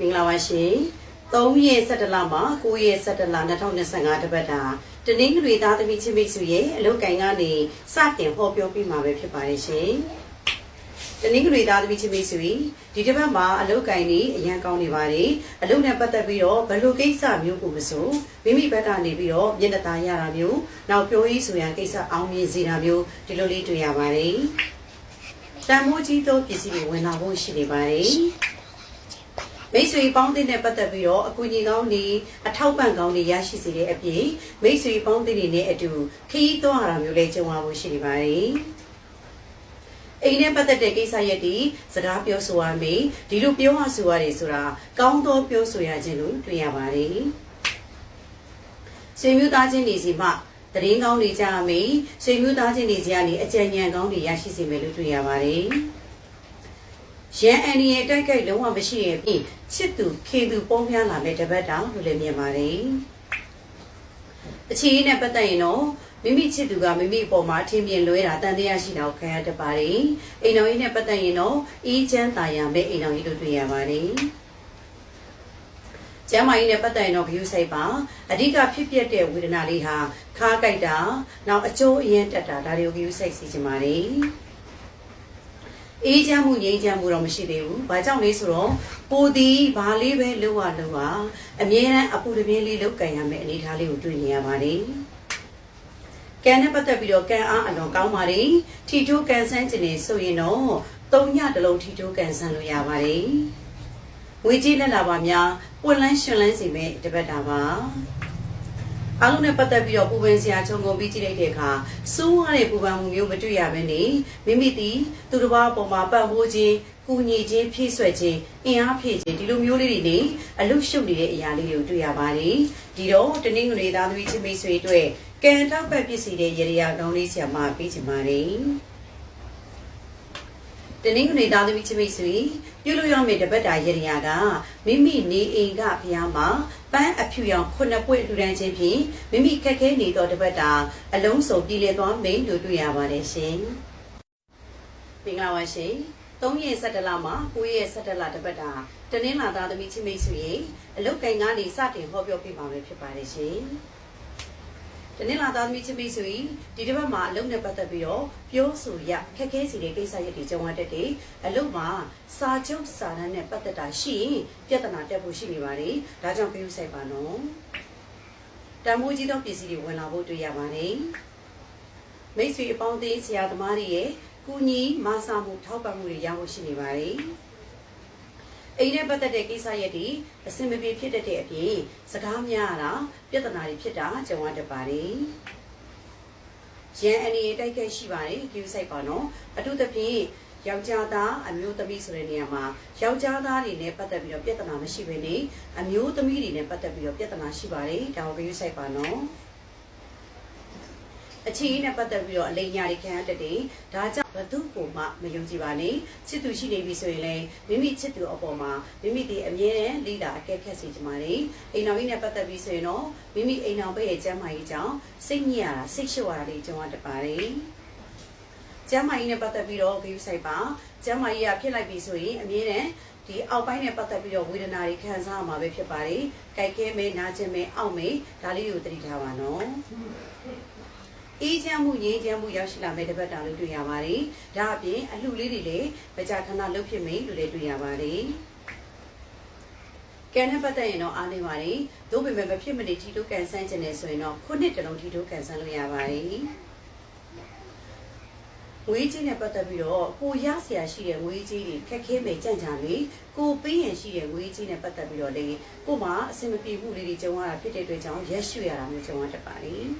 မင်္ဂလာပါရှင်3ရက်17လမှာ9ရက်17လ2025တပတ်တာတနင်္ဂနွေသားသမီးချင်းမိတ်ဆွေရဲ့အလုပ်ကိုင်ကနေစတင်ဟောပြောပြမှာပဲဖြစ်ပါတယ်ရှင်တနင်္ဂနွေသားသမီးချင်းမိတ်ဆွေဒီတစ်ပတ်မှာအလုပ်ကိုင်နေအရန်ကောင်းနေပါတယ်အလုပ်နဲ့ပတ်သက်ပြီးတော့ဘယ်လိုကိစ္စမျိုးကိုမဆိုမိမိဘက်ကနေပြီးတော့မျက်နှာသာရတာမျိုးနောက်ပြောရေးဆိုရန်ကိစ္စအောင်မြင်စေတာမျိုးဒီလိုလေးတွေ့ရပါတယ်တန်မိုးကြီးသောပစ္စည်းတွေဝင်လာဖို့ရှိနေပါတယ် မိတ်ဆွေပေါင်းသင်းနဲ့ပတ်သက်ပြီးတော့အကူအညီကောင်းတွေအထောက်ပံ့ကောင်းတွေရရှိစေတဲ့အပြင်မိတ်ဆွေပေါင်းသင်းတွေနဲ့အတူခရီးသွားရတာမျိုးလည်းကြုံရဖို့ရှိနေပါတယ်အိမ်နဲ့ပတ်သက်တဲ့ကိစ္စရက်ဒီစကားပြောဆိုရမယ်ဒီလိုပြောရဆိုရတယ်ဆိုတာကောင်းသောပြောဆိုရခြင်းလို့တွေ့ရပါတယ်ဆွေမျိုးသားချင်းတွေစီမှတရင်ကောင်းတွေကြားရမယ်ဆွေမျိုးသားချင်းတွေစီကနေအကြံဉာဏ်ကောင်းတွေရရှိစေမယ်လို့တွေ့ရပါတယ် ရန်အန်ဒီရဲ့တိုက်ခိုက်လုံးဝမရှိရဲ့ဖြင့်ချစ်သူခေသူပုံပြလာမဲ့တပတ်တောင်လို့လည်းမြင်ပါတယ်အခြေအနေနဲ့ပတ်သက်ရင်တော့မိမိချစ်သူကမိမိအပေါ်မှာအထင်မြင်လွဲတာတန်တရားရှိတာကိုခံရတတ်ပါတယ်အိမ်တော်ကြီးနဲ့ပတ်သက်ရင်တော့အေးချမ်းသာယာမဲ့အိမ်တော်ကြီးတို့တွေ့ရပါတယ်ကျမ်းမာရေးနဲ့ပတ်သက်ရင်တော့ view ဆိုင်ပါအဓိကဖြစ်ပျက်တဲ့ဝေဒနာလေးဟာခါးကြိုက်တာနောက်အကျိုးအရင်တက်တာဒါတွေကို view ဆိုင်စီချင်ပါတယ် အေးချမ်းမှုငြိမ်းချမ်းမှုတော့မရှိသေးဘူး။ဘာကြောင့်လဲဆိုတော့ပိုဒီဘာလေးပဲလှုပ်ရလှုပ်ရအမြဲတမ်းအပူတပြင်းလေးလှုပ်ကန်ရမယ့်အနေအထားလေးကိုတွေ့နေရပါတယ်။ကံနဲ့ပတ်သက်ပြီးတော့ကံအားအလွန်ကောင်းပါတယ်။ထီတိုးကန်ဆန်းခြင်းနေဆိုရင်တော့သုံးညတလုံးထီတိုးကန်ဆန်းလို့ရပါတယ်။ငွေကြီးလက်လာပါများပွင့်လန်းရှင်လန်းစီမဲ့တပတ်တာပါ။ အားလုံးနဲ့ပတ်သက်ပြီးတော့ပူပင်စရာခြုံငုံပြီးကြည့်လိုက်တဲ့အခါစိုးရတဲ့ပူပန်မှုမျိုးမတွေ့ရဘဲနေမိမိတီသူတစ်ပါးအပေါ်မှာပတ်ဖို့ခြင်းကူညီခြင်းဖြည့်ဆွက်ခြင်းအင်အားဖြည့်ခြင်းဒီလိုမျိုးလေးတွေနေအလုရှုပ်နေတဲ့အရာလေးတွေကိုတွေ့ရပါတယ်ဒီတော့တနင်္ဂနွေသားသမီးချင်းမိတ်ဆွေအတွက်ကံထောက်ပတ်ပစ္စည်းတဲ့ရေရာကောင်းလေးဆရာမပေးချင်ပါတယ်တနင်္ဂနွေသားသမီးချင်းမိတ်ဆွေ ပြုလို့ရမယ့်တပတ်တာရေရာကမိမိနေအိမ်ကဘုရားမှာပန်းအဖြူရောင်ခုနှစ်ပွင့်လူတန်းချင်းဖြင့်မိမိခက်ခဲနေသောတပတ်တာအလုံးစုံပြည်လည်သွားမိန်လို့တွေ့ရပါတယ်ရှင်မင်္ဂလာပါရှင်3ရက်17လမှာ9ရက်17လတပတ်တာတနင်္လာသားသမီးချင်းမိတ်ဆွေရဲ့အလုတ်ကင်ကနေစတင်ဟောပြောပြပါမယ်ဖြစ်ပါတယ်ရှင် တနင်္လာသားသမီးချင်းမိတ်ဆွေဒီတစ်ပတ်မှာအလုပ်နဲ့ပတ်သက်ပြီးတော့ပြောဆိုရခက်ခဲစီတဲ့ကိစ္စရပ်တွေကြုံရတတ်တယ်အလုပ်မှာစာချုပ်စာတမ်းနဲ့ပတ်သက်တာရှိရင်ပြဿနာတက်ဖို့ရှိနေပါတယ်ဒါကြောင့်ပြုဆိုင်ပါနော်တန်မိုးကြီးသောပစ္စည်းတွေဝင်လာဖို့တွေ့ရပါတယ်မိတ်ဆွေအပေါင်းအသင်းဆရာသမားတွေရဲ့ကူညီမဆာမှုထောက်ပံ့မှုတွေရဖို့ရှိနေပါတယ် အိမ်နဲ့ပတ်သက်တဲ့ကိစ္စရပ်တွေအစင်မပြေဖြစ်တတ်တဲ့အပြင်စကားများရတာပြဿနာတွေဖြစ်တာကြုံရတတ်ပါတယ်။ရန်အနေနဲ့တိုက်ခိုက်ရှိပါတယ် queue site ပါနော်။အထူးသဖြင့်ယောက်ျားသားအမျိုးသမီးဆိုတဲ့နေရာမှာယောက်ျားသားတွေနဲ့ပတ်သက်ပြီးတော့ပြဿနာမရှိဘဲနဲ့အမျိုးသမီးတွေနဲ့ပတ်သက်ပြီးတော့ပြဿနာရှိပါတယ်။ဒါကို queue site ပါနော်။ အချီနဲ့ပတ်သက်ပြီးတော့အလိညာတွေခံရတတ်တယ်။ဒါကြောင့်ဘသူကိုမှမယုံကြည်ပါနဲ့။ချစ်သူရှိနေပြီဆိုရင်လည်းမိမိချစ်သူအပေါ်မှာမိမိဒီအမြဲတမ်းလိလာအကဲခတ်စေချင်ပါတယ်။အိမ်တော်ကြီးနဲ့ပတ်သက်ပြီးဆိုရင်တော့မိမိအိမ်တော်ဘက်ရဲ့ကျမ်းမာရေးကြောင့်စိတ်ညစ်ရတာစိတ်ရှုပ်ရတာတွေကြုံရတတ်ပါတယ်။ကျမ်းမာရေးနဲ့ပတ်သက်ပြီးတော့ဂရုစိုက်ပါ။ကျမ်းမာရေးကဖြစ်လိုက်ပြီဆိုရင်အမြဲတမ်းဒီအောက်ပိုင်းနဲ့ပတ်သက်ပြီးတော့ဝေဒနာတွေခံစားရမှာပဲဖြစ်ပါတယ်။ကြိုက်ခဲမဲနာကျင်မဲအောက်မဲဒါလေးကိုသတိထားပါနော်။ အေးချမ်းမှုငြိမ်းချမ်းမှုရောက်ရှိလာမဲ့တပတ်တာလို့တွေ့ရပါတယ်။ဒါအပြင်အလှလေးတွေလည်းမကြာခဏလှုပ်ဖြစ်မယ်လို့လည်းတွေ့ရပါတယ်။ကဲနဲ့ပတ်သက်ရင်တော့အားနေပါတယ်။သို့ပေမဲ့မဖြစ်မနေထီတိုးကန်ဆန်းခြင်းနဲ့ဆိုရင်တော့ခုနှစ်တလုံးထီတိုးကန်ဆန်းလို့ရပါတယ်။ငွေကြီးနဲ့ပတ်သက်ပြီးတော့ကိုရဆရာရှိတဲ့ငွေကြီးတွေခက်ခဲမယ်ကြံ့ကြာလေကိုပေးရင်ရှိတဲ့ငွေကြီးနဲ့ပတ်သက်ပြီးတော့လေကိုမှအဆင်မပြေမှုလေးတွေကြုံရတာဖြစ်တဲ့အတွက်ကြောင့်ရက်ရွှေ့ရတာမျိုးကြုံရတတ်ပါတယ်။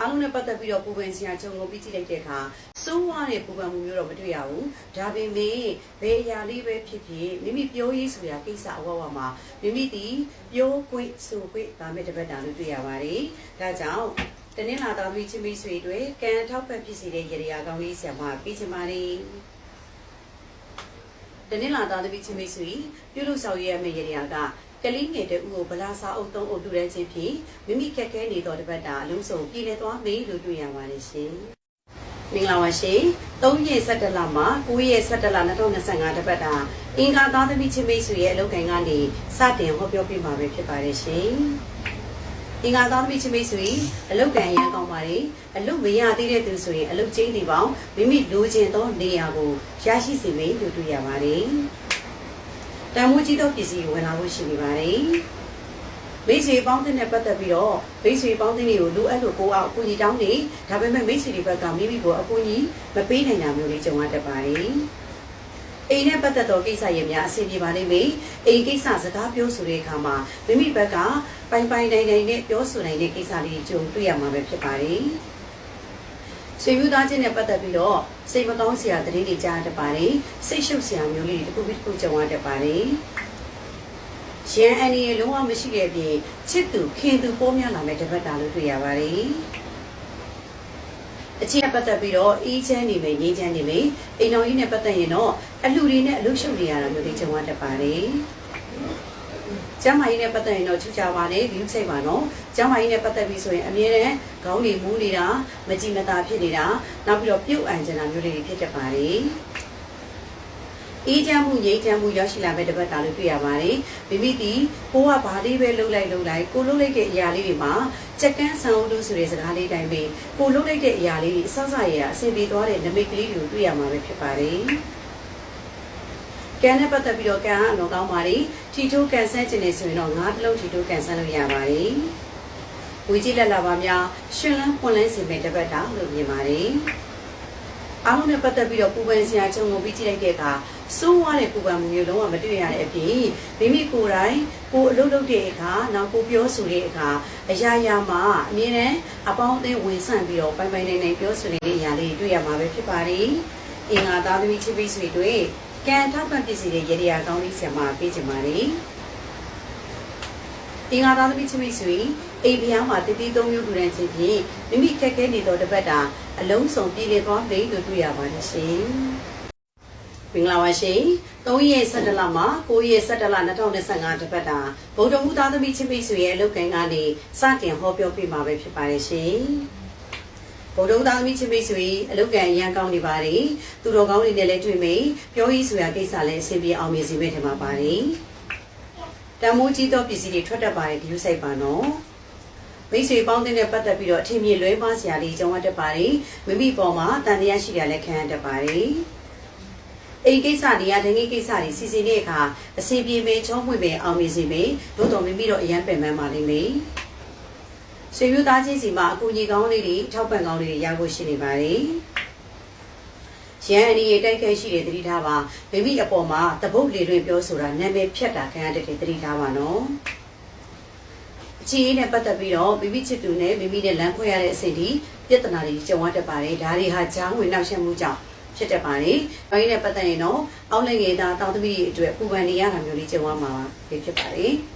အားလုံးနဲ့ပတ်သက်ပြီးတော့ပူပန်စရာကြုံကိုပြီးကြည့်လိုက်တဲ့အခါစိုးဝါတဲ့ပူပန်မှုမျိုးတော့မတွေ့ရဘူးဒါပေမဲ့ဘယ်အရာလေးပဲဖြစ်ဖြစ်မိမိပြောရေးဆိုရာကိစ္စအဝဝမှာမိမိဒီပြောခွင့်ဆိုခွင့်ဒါမဲ့တပတ်တာလို့တွေ့ရပါတယ်ဒါကြောင့်တနင်္လာသားသမီးချင်းမိတ်ဆွေတွေကံထောက်ပံ့ဖြစ်စေတဲ့ရေရာကောင်းလေးဆရာမပေးချင်ပါတယ်တနင်္လာသားသမီးချင်းမိတ်ဆွေပြုလို့ဆောင်ရွက်ရမယ့်ရေရာက ကလေးငယ်တဲ့ဦးကိုဗလာစာအုပ်သုံးအုပ်တူတဲ့ချင်းဖြင့်မိမိခက်ခဲနေသောတပတ်တာအလုံးစုံပြည်လည်သွားမေးလို့တွေ့ရပါတယ်ရှင်မင်္ဂလာပါရှင်3ရက်17လမှာ9ရက်17လ2025တပတ်တာအင်္ဂါသားသမီးချင်းမိတ်ဆွေရဲ့အလုပ်ကိုင်ကနေစတင်ဟောပြောပြမှာပဲဖြစ်ပါတယ်ရှင်အင်္ဂါသားသမီးချင်းမိတ်ဆွေအလုပ်ကိုင်ရန်ကောင်းပါတယ်အလုပ်မရသေးတဲ့သူဆိုရင်အလုပ်ချင်းတွေပေါင်းမိမိလိုချင်သောနေရာကိုရရှိစေမယ်လို့တွေ့ရပါတယ် တန်မိုးကြီးသောပစ္စည်းကိုဝင်လာလို့ရှိနေပါတယ်မိတ်ဆွေပေါင်းတဲ့နဲ့ပတ်သက်ပြီးတော့မိတ်ဆွေပေါင်းတဲ့တွေကိုလိုအပ်လို့ကိုအောင်အကူကြီးတောင်းနေဒါပေမဲ့မိတ်ဆွေတွေဘက်ကမိမိကိုအကူကြီးမပေးနိုင်တာမျိုးလေးကြုံရတတ်ပါတယ်အိမ်နဲ့ပတ်သက်သောကိစ္စရဲ့များအဆင်ပြေပါလိမ့်မယ်အိမ်ကိစ္စစကားပြောဆိုတဲ့အခါမှာမိမိဘက်ကပိုင်ပိုင်နိုင်နိုင်နဲ့ပြောဆိုနိုင်တဲ့ကိစ္စလေးကြုံတွေ့ရမှာပဲဖြစ်ပါတယ် ဆွေမျိုးသားချင်းနဲ့ပတ်သက်ပြီးတော့စိတ်မကောင်းစရာသတင်းတွေကြားတတ်ပါတယ်စိတ်ရှုပ်စရာမျိုးလေးတွေတစ်ခုပြီးတစ်ခုကြုံရတတ်ပါတယ်ရန်အန်ဒီရဲ့လုံးဝမရှိတဲ့အပြင်ချစ်သူခင်သူပိုးများလာမဲ့တပတ်တာလို့တွေ့ရပါတယ်အချင်းနဲ့ပတ်သက်ပြီးတော့အေးချမ်းနေမယ်ငြိမ်းချမ်းနေမယ်အိမ်တော်ကြီးနဲ့ပတ်သက်ရင်တော့အလှူတွေနဲ့အလှူရှုပ်နေရတာမျိုးတွေကြုံရတတ်ပါတယ် ကျမ်းမာရေးနဲ့ပတ်သက်ရင်တော့ချူချပါနဲ့ဂရုစိုက်ပါနော်ကျမ်းမာရေးနဲ့ပတ်သက်ပြီးဆိုရင်အမြဲတမ်းခေါင်းတွေမူးနေတာမကြည်မသာဖြစ်နေတာနောက်ပြီးတော့ပြုတ်အံကျင်တာမျိုးတွေဖြစ်တတ်ပါတယ်အေးချမ်းမှုငြိမ်းချမ်းမှုရောက်ရှိလာမဲ့တပတ်တာလို့တွေ့ရပါတယ်မိမိဒီကိုကဘာလေးပဲလှုပ်လိုက်လှုပ်လိုက်ကိုလှုပ်လိုက်တဲ့အရာလေးတွေမှာချက်ကန်းဆန်ဦးလို့ဆိုတဲ့စကားလေးတိုင်းပဲကိုလှုပ်လိုက်တဲ့အရာလေးတွေအဆဆရရအဆင်ပြေသွားတဲ့နမိတ်ကလေးတွေကိုတွေ့ရမှာပဲဖြစ်ပါတယ် ကန်နဲ့ပတ်သက်ပြီးတော့ကန်ကအလွန်ကောင်းပါတယ်ထီထိုးကန်ဆန်းခြင်းနေဆိုရင်တော့ငါးတစ်လုံးထီထိုးကန်ဆန်းလို့ရပါတယ်ဝီကြီးလက်လာပါများရှင်လန်းပွန်လန်းစင်မဲ့တပတ်တာလို့မြင်ပါတယ်အားလုံးနဲ့ပတ်သက်ပြီးတော့ပူပန်စရာချုံကိုပြီးကြည့်လိုက်တဲ့အခါစိုးဝါတဲ့ပူပန်မှုမျိုးလုံးဝမတွေ့ရတဲ့အပြင်မိမိကိုယ်တိုင်ကိုယ်အလုပ်လုပ်တဲ့အခါနောက်ကိုပြောဆိုတဲ့အခါအရာရာမှာအမြဲတမ်းအပေါင်းအသင်းဝင်ဆန့်ပြီးတော့ပိုင်ပိုင်နိုင်နိုင်ပြောဆိုနေတဲ့အရာလေးတွေ့ရမှာပဲဖြစ်ပါတယ်။အင်္ဂါသားသမီးချစ်ပိဆွေတွေ ကံထောက်ပံ့ပစ္စည်းတွေရေရာကောင်းလေးဆံမှာပေးကြပါလေ။အင်္ဂါသားသမီးချစ်ပိဆွေအိမ်ဖျားမှာတတိသုံးမျိုးလူတန်းချင်းဖြင့်မိမိခက်ခဲနေသောတပတ်တာအလုံးစုံပြည်လည်သွားပြီလို့တွေ့ရပါတယ်ရှင်။မင်္ဂလာပါရှင်3ရက်17လမှာ9ရက်17လ2025တပတ်တာဗုဒ္ဓဟူသားသမီးချင်းမိတ်ဆွေရဲ့အလုပ်ကိုင်ကနေစတင်ဟောပြောပြမှာပဲဖြစ်ပါတယ်ရှင် ဗုဒ္ဓဟူသားသမီးချင်းမိတ်ဆွေအလုပ်ကန်ရန်ကောင်းနေပါတယ်သူတော်ကောင်းတွေနဲ့လည်းတွေ့မယ်ပြောရေးဆိုရာကိစ္စလည်းအဆင်ပြေအောင်မြင်စီမဲ့ထင်ပါပါတယ်တမိုးကြီးသောပစ္စည်းတွေထွက်တတ်ပါတယ်ဒီလိုစိုက်ပါနော်မိတ်ဆွေပေါင်းတဲ့ပတ်သက်ပြီးတော့အထင်မြင်လွဲပါစရာလေးကြုံရတတ်ပါတယ်မိမိပေါ်မှာတန်တရားရှိတာလည်းခံရတတ်ပါတယ်အိမ်ကိစ္စတွေကဒငယ်ကိစ္စတွေစီစဉ်တဲ့အခါအစီပြေမင်းချုံးပွင့်ပင်အောင်မြင်စီမယ်တို့တော်မိမိတော့အရန်ပင်ပန်းပါလိမ့်မယ် ဆွေမျိုးသားချင်းစီမှာအကူကြီးကောင်းလေးတွေထောက်ပံ့ကောင်းလေးတွေရဖို့ရှိနေပါတယ်ရန်အနီရဲ့တိုက်ခိုက်ရှိတဲ့တတိထားပါမိမိအပေါ်မှာတပုတ်လေတွင်ပြောဆိုတာနာမည်ဖြတ်တာခံရတဲ့တတိထားပါနော်အချီးနဲ့ပတ်သက်ပြီးတော့မိမိချစ်သူနဲ့မိမိနဲ့လမ်းခွဲရတဲ့အစိတ်ဒီပြဿနာတွေကြုံရတတ်ပါတယ်ဒါတွေဟာကြောင်းဝင်နောက်ဆက်မှုကြောင့်ဖြစ်တတ်ပါတယ်။အဲဒီနဲ့ပတ်သက်ရင်တော့အောက်လက်ငယ်သားတောင်သမီးတွေအတွက်ပူပန်နေရတာမျိုးလေးကြုံရမှာဖြစ်ပါတယ်။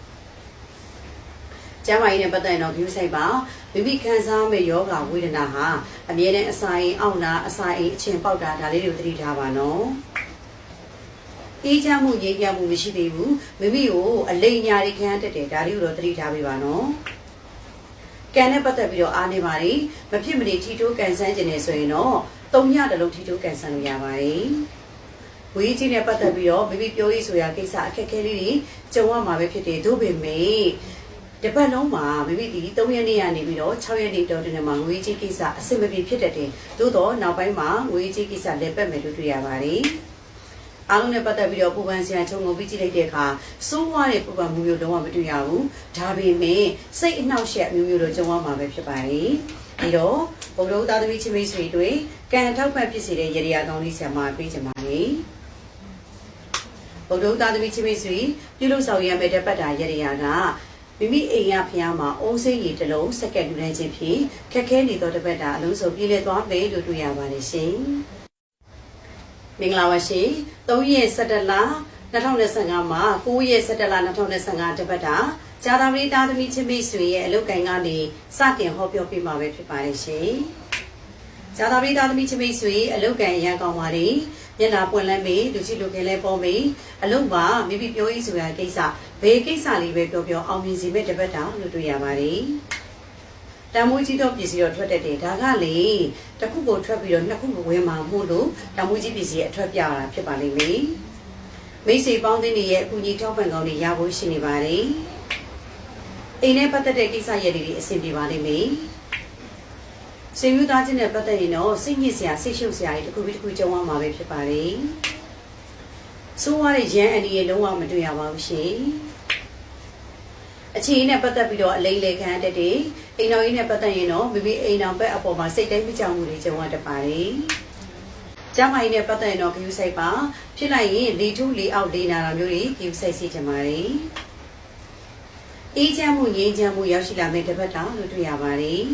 ကျမ်းမာရေးနဲ့ပတ်သက်ရင်တော့ view site ပါမိမိခံစားမဲ့ယောဂဝေဒနာဟာအမြဲတမ်းအစာအိမ်အောင့်တာအစာအိမ်အချင်းပေါက်တာဒါလေးတွေကိုသတိထားပါနော်။အေးချမ်းမှုငြိမ်းချမ်းမှုမရှိသေးဘူးမိမိကိုအလိမ်ညာတွေခံရတတ်တယ်ဒါလေးကိုတော့သတိထားပေးပါနော်။ကန်နဲ့ပတ်သက်ပြီးတော့အားနေပါလေမဖြစ်မနေထီထိုးကန်ဆန်းကျင်နေဆိုရင်တော့သုံးရတလုံးထီထိုးကန်ဆန်းလို့ရပါတယ်။ဝေးကြီးနဲ့ပတ်သက်ပြီးတော့မိမိပြောရေးဆိုရာကိစ္စအခက်အခဲလေးတွေကြုံရမှာပဲဖြစ်တယ်သို့ပေမဲ့ တပတ်လုံးမှာမိမိဒီ3ရက်နေ့ကနေပြီးတော့6ရက်နေ့တော်တင်မှာငွေကြေးကိစ္စအဆင်မပြေဖြစ်တတ်တယ်။သို့တော့နောက်ပိုင်းမှာငွေကြေးကိစ္စလည်းပတ်မယ်လို့တွေ့ရပါတယ်။အားလုံးနဲ့ပတ်သက်ပြီးတော့ပူပန်ဆရာချုံကိုပြီးကြည့်လိုက်တဲ့အခါစိုးဝါတဲ့ပူပန်မှုမျိုးလုံးဝမတွေ့ရဘူး။ဒါပေမဲ့စိတ်အနှောက်အယှက်မျိုးမျိုးတော့ကြုံရမှာပဲဖြစ်ပါတယ်။ဒီတော့ဘုံတော်သားသမီးချင်းမိတ်ဆွေတွေကံထောက်ပံ့ဖြစ်စေတဲ့ရေရာကောင်းလေးဆရာမပေးချင်ပါတယ်။ဘုံတော်သားသမီးချင်းမိတ်ဆွေပြုလုပ်ဆောင်ရမယ့်တပတ်တာရေရာက မိမိအိမ်ရဖျားမှာအုံးစိမ့်ရီတစ်လုံးစက္ကန့်လူတိုင်းချင်းဖြင့်ခက်ခဲနေသောတပတ်တာအလုံးစုံပြည့်လည်သွားမယ်လို့တွေ့ရပါတယ်ရှင်။မင်္ဂလာပါရှင်။3ရက်17လ2025မှာ9ရက်17လ2025တပတ်တာဇာတာပရိသားသမီးချင်းမိတ်ဆွေရဲ့အလုပ်ကိုင်ကနေစတင်ဟောပြောပြမှာပဲဖြစ်ပါတယ်ရှင်။ဇာတာပရိသားသမီးချင်းမိတ်ဆွေအလုပ်ကိုင်ရန်ကောင်းပါလေ။ မျက်နှာပွင့်လန်းမေးလူချစ်လူခင်လဲပေါ်မေးအလုပ်ပါမိမိပြောရေးဆိုရာကိစ္စဘယ်ကိစ္စလေးပဲပြောပြောအောင်မြင်စီမဲ့တပတ်တာလို့တွေ့ရပါတယ်။တန်မိုးကြီးတော့ပစ္စည်းတော့ထွက်တတ်တယ်ဒါကလေတစ်ခုကိုထွက်ပြီးတော့နှစ်ခုကိုဝင်မှာမို့လို့တန်မိုးကြီးပစ္စည်းရဲ့အထွက်ပြရတာဖြစ်ပါလိမ့်မယ်မိတ်ဆွေပေါင်းသင်းတွေရဲ့အကူအညီထောက်ပံ့ကောင်းတွေရဖို့ရှိနေပါတယ်အိမ်နဲ့ပတ်သက်တဲ့ကိစ္စရပ်တွေအဆင်ပြေပါလိမ့်မယ် ဆွေမျိုးသားချင်းနဲ့ပတ်သက်ရင်တော့စိတ်ညစ်စရာစိတ်ရှုပ်စရာတွေတစ်ခုပြီးတစ်ခုကြုံရမှာပဲဖြစ်ပါတယ်ဆိုးရတဲ့ရန်အန်ဒီရဲ့လုံးဝမတွေ့ရပါဘူးရှင်အခြေအနေနဲ့ပတ်သက်ပြီးတော့အလိမ့်လေခံတတ်တယ်အိမ်တော်ကြီးနဲ့ပတ်သက်ရင်တော့မိမိအိမ်တော်ဘက်အပေါ်မှာစိတ်တိုင်းမကြောက်မှုတွေကြုံရတတ်ပါတယ်ကျမကြီးနဲ့ပတ်သက်ရင်တော့ဂယူဆိုင်ပါဖြစ်လိုက်ရင်လေထုလေအောက်လေနာတာမျိုးတွေဂယူဆိုင်စီချင်ပါတယ်အေးချမ်းမှုငြိမ်းချမ်းမှုရောက်ရှိလာမယ့်တစ်ပတ်တောင်လို့တွေ့ရပါတယ်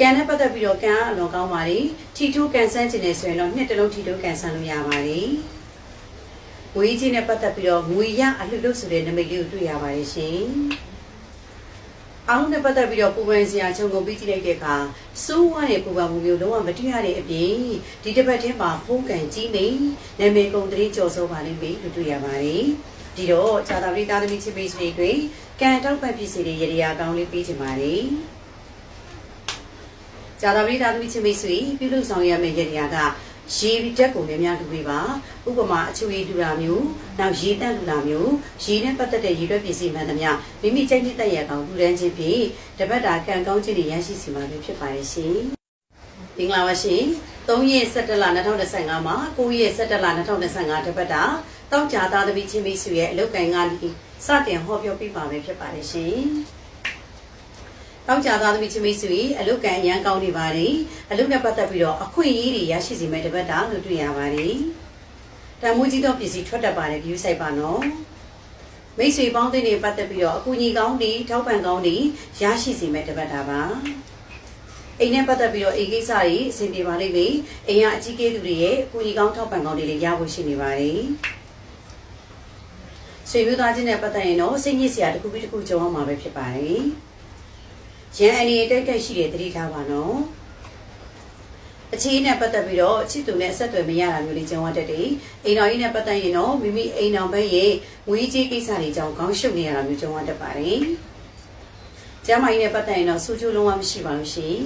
ကန်နဲ့ပတ်သက်ပြီးတော့ကန်အလွန်ကောင်းပါတယ်ထီထိုးကန်ဆန်းခြင်းနဲ့ဆိုရင်တော့နှစ်တလုံးထီထိုးကန်ဆန်းလို့ရပါတယ်ငွေကြီးနဲ့ပတ်သက်ပြီးတော့ငွေရအလှလို့ဆိုတဲ့နမိတ်လေးကိုတွေ့ရပါတယ်ရှင်အားလုံးနဲ့ပတ်သက်ပြီးတော့ပူပန်စရာခြုံငုံပြီးကြည့်လိုက်တဲ့အခါစိုးဝါတဲ့ပူပန်မှုမျိုးလုံးဝမတွေ့ရတဲ့အပြင်ဒီတစ်ပတ်ထဲမှာဖုံးကန်ကြီးနေနာမည်ကုန်တရေကြော်စိုးပါလိမ့်မယ်လို့တွေ့ရပါတယ်ဒီတော့ဇာတာပရိသားသမီးချစ်ပေးဆွေတွေကံတောက်ပတ်ဖြစ်စီတဲ့ရေရာကောင်းလေးပေးချင်ပါတယ် ဇာတာပရိသားသမီးချစ်ပေးဆွေပြုလုပ်ဆောင်ရမယ့်ရေရာကရေတက်ကိုလည်းများလူပေးပါဥပမာအချွေလူတာမျိုးနောက်ရေတက်လူတာမျိုးရေနဲ့ပတ်သက်တဲ့ရေရွက်ပစ္စည်းမှန်သမျှမိမိကြိုက်နှစ်သက်ရကောင်လူတန်းချင်းဖြင့်တပတ်တာကံကောင်းခြင်းတွေရရှိစီမှာဖြစ်ပါရဲ့ရှင်မင်္ဂလာပါရှင်3ရက်17လ2025မှာ9ရက်17လ2025တပတ်တာတောက်ကြသားသမီးချင်းမိတ်ဆွေရဲ့အလုပ်ကိုင်ကနေစတင်ဟောပြောပြပါမယ်ဖြစ်ပါတယ်ရှင် တောက်ကြသားသမီးချင်းမိတ်ဆွေအလုတ်ကန်ရန်ကောင်းနေပါတယ်အလုတ်နဲ့ပတ်သက်ပြီးတော့အခွင့်အရေးတွေရရှိစီမဲ့တပတ်တာလို့တွေ့ရပါတယ်တန်မိုးကြီးသောပစ္စည်းထွက်တတ်ပါတယ် view site ပါနော်မိတ်ဆွေပေါင်းသင်းတွေပတ်သက်ပြီးတော့အကူအညီကောင်းတွေထောက်ပံ့ကောင်းတွေရရှိစီမဲ့တပတ်တာပါအိမ်နဲ့ပတ်သက်ပြီးတော့အိမ်ကိစ္စတွေအဆင်ပြေပါလိမ့်မယ်အိမ်ကအကြီးကဲသူတွေရဲ့အကူအညီကောင်းထောက်ပံ့ကောင်းတွေလည်းရဖို့ရှိနေပါတယ်ဆွေမျိုးသားချင်းနဲ့ပတ်သက်ရင်တော့စိတ်ညစ်စရာတစ်ခုပြီးတစ်ခုကြုံရမှာပဲဖြစ်ပါတယ် ရန်အနေတိုက်ခိုက်ရှိတဲ့တတိထားပါနော်အခြေအနေနဲ့ပတ်သက်ပြီးတော့ချစ်သူနဲ့အဆက်အသွယ်မရတာမျိုးလေးကြုံရတတ်တယ်အိမ်တော်ကြီးနဲ့ပတ်သက်ရင်တော့မိမိအိမ်တော်ဘက်ရဲ့ငွေကြေးကိစ္စတွေကြောင့်ခေါင်းရှုပ်နေရတာမျိုးကြုံရတတ်ပါတယ်ကျမကြီးနဲ့ပတ်သက်ရင်တော့စူးကျူးလုံးဝမရှိပါဘူးရှင်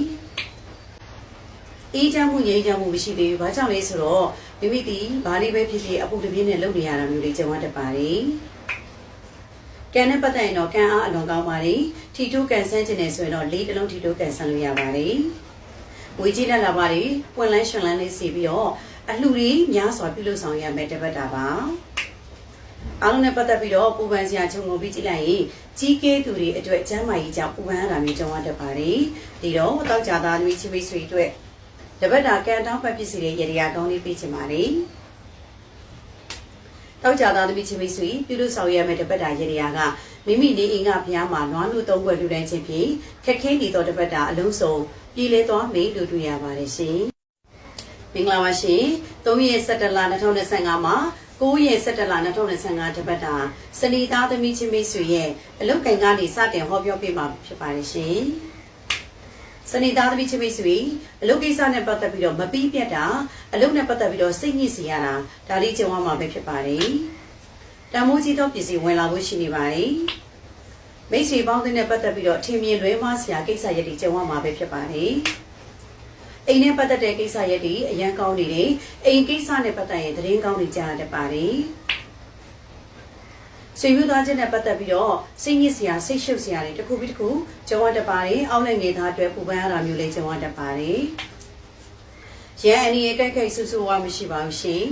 အေးချမ်းမှုငြိမ်းချမ်းမှုမရှိသေးဘူး။ဘာကြောင့်လဲဆိုတော့မိမိဒီဘာလေးပဲဖြစ်ဖြစ်အပူတပြင်းနဲ့လုပ်နေရတာမျိုးလေးကြုံရတတ်ပါတယ်။ ကံနဲ့ပတ်သက်ရင်တော့ကံအားအလွန်ကောင်းပါတယ်။ထီတိုးကန်ဆန်းခြင်းနဲ့ဆိုရင်တော့လေးတစ်လုံးထီတိုးကန်ဆန်းလို့ရပါတယ်။ဝေကြီးလက်လာပါတယ်။ပွင့်လန်းရှင်လန်းလေးစီပြီးတော့အလှူတွေများစွာပြုလုပ်ဆောင်ရမယ်တပတ်တာပါ။အားလုံးနဲ့ပတ်သက်ပြီးတော့ပူပန်စရာခြုံငုံပြီးကြည့်လိုက်ရင်ကြီးကဲသူတွေအတွက်ကျမ်းမာရေးကြောင့်ပူပန်ရတာမျိုးကြုံရတတ်ပါတယ်။ဒီတော့တောက်ကြသားသမီးချစ်မိတ်ဆွေအတွက်တပတ်တာကန်တောင်းပတ်ဖြစ်စီတဲ့ရေရာကောင်းလေးပေးချင်ပါတယ်။ တောက်ကြသားသမီးချင်းမိတ်ဆွေပြုလို့ဆောင်ရမယ့်တပတ်တာရေရာကမိမိနေအိမ်ကဘုရားမှာနွားလူသုံးဘွယ်လူတိုင်းချင်းဖြင့်ခက်ခဲနေသောတပတ်တာအလုံးစုံပြည်လဲသွားမေးလို့တွေ့ရပါတယ်ရှင်။မင်္ဂလာပါရှင်။3ရက်17လ2025မှာ9ရက်17လ2025တပတ်တာစနေသားသမီးချင်းမိတ်ဆွေရဲ့အလုတ်ကင်ကနေစတင်ဟောပြောပေးမှာဖြစ်ပါတယ်ရှင်။ စနေသားသမီးချင်းမိတ်ဆွေအလုပ်ကိစ္စနဲ့ပတ်သက်ပြီးတော့မပြီးပြတ်တာအလုပ်နဲ့ပတ်သက်ပြီးတော့စိတ်ညစ်စေရတာဒါလေးကြုံရမှာပဲဖြစ်ပါတယ်။တမိုးကြီးသောပစ္စည်းဝင်လာဖို့ရှိနေပါတယ်။မိတ်ဆွေပေါင်းတဲ့ပတ်သက်ပြီးတော့အထင်မြင်လွဲမှားစရာကိစ္စရပ်တွေကြုံရမှာပဲဖြစ်ပါတယ်။အိမ်နဲ့ပတ်သက်တဲ့ကိစ္စရပ်တွေအရန်ကောင်းနေတယ်။အိမ်ကိစ္စနဲ့ပတ်သက်ရင်သတင်းကောင်းတွေကြားရတတ်ပါတယ်။ ဆွေမျိုးသားချင်းနဲ့ပတ်သက်ပြီးတော့စိတ်ညစ်စရာစိတ်ရှုပ်စရာတွေတစ်ခုပြီးတစ်ခုကြုံရတတ်ပါတယ်အောက်နဲ့ငယ်သားအတွက်ပူပန်ရတာမျိုးလည်းကြုံရတတ်ပါတယ်ရန်အနေနဲ့တိုက်ခိုက်ဆူဆူဝါမရှိပါဘူးရှင်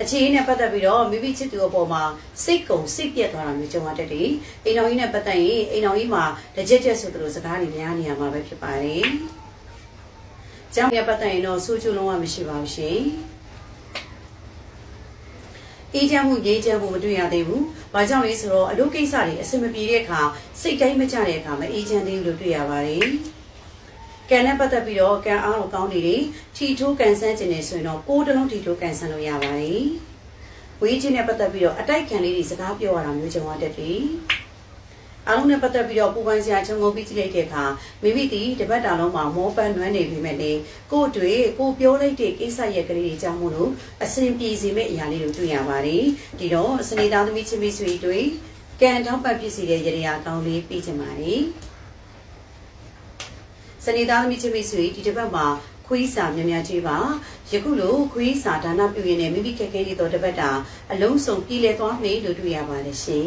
အခြေအနေနဲ့ပတ်သက်ပြီးတော့မိမိချစ်သူအပေါ်မှာစိတ်ကုံစိတ်ပြက်သွားတာမျိုးကြုံရတတ်တယ်အိမ်တော်ကြီးနဲ့ပတ်သက်ရင်အိမ်တော်ကြီးမှာလက်ချက်ချက်ဆိုသလိုစကားတွေများနေရမှာပဲဖြစ်ပါတယ်ကျောင်းရပတ်သက်ရင်တော့ဆူချူလုံးဝမရှိပါဘူးရှင် အေးချမ်းမှုရေးချမ်းမှုမတွေ့ရသေးဘူး။ဘာကြောင့်လဲဆိုတော့အလုပ်ကိစ္စတွေအဆင်မပြေတဲ့အခါစိတ်တိုင်းမကြတဲ့အခါမအေးချမ်းသေးဘူးလို့တွေ့ရပါတယ်။ကံနဲ့ပတ်သက်ပြီးတော့ကံအားကိုကောင်းနေတယ်။ထီထိုးကန်ဆန်းခြင်းနဲ့ဆိုရင်တော့ကိုးတလုံးထီထိုးကန်ဆန်းလို့ရပါတယ်။ဝေးခြင်းနဲ့ပတ်သက်ပြီးတော့အတိုက်ခံလေးတွေစကားပြောရတာမျိုးကြုံရတတ်တယ်။ အားလုံးနဲ့ပတ်သက်ပြီးတော့ပူပန်စရာချုံငုံပြီးကြည့်လိုက်တဲ့အခါမိမိတီတပတ်တာလုံးမှာမောပန်းနွမ်းနေပြီမဲ့လေကို့တွေ့ကိုပြောလိုက်တဲ့ကိစ္စရဲ့ကလေးတွေကြောင့်မို့လို့အဆင်ပြေစေမယ့်အရာလေးတွေတွေ့ရပါတယ်ဒီတော့စနေသားသမီးချင်းမိတ်ဆွေတွေကံထောက်ပံ့ပစ္စည်းတွေရရကောင်းလေးပြီးချင်ပါတယ်စနေသားသမီးချင်းမိတ်ဆွေဒီတစ်ပတ်မှာခွေးစာများများကြီးပါယခုလိုခွေးစာဒါနပြုရင်လည်းမိမိခက်ခဲနေတော့တပတ်တာအလုံးစုံပြည်လည်သွားမယ်လို့တွေ့ရပါတယ်ရှင်